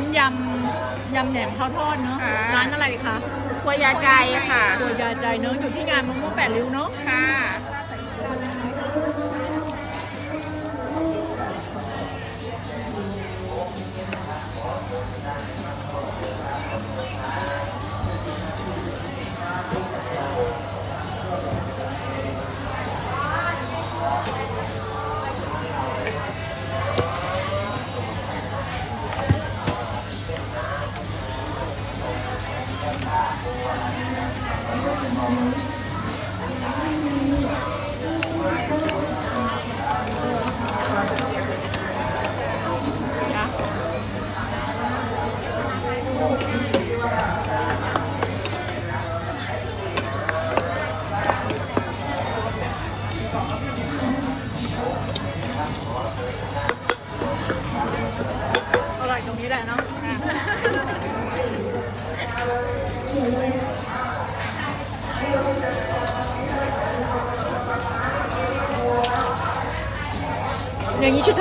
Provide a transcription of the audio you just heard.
านยำยำแหนมข้าวทอดเนาะค่ะ ร้านอะไรคะครัวยาใจค่ะ ตัวยาใจเนาะอยู่ที่งานมะม่วงแปดริ้วเนาะค่ะ อร่อยตรงนี้แหละเนาะ อย่างนี้ชุ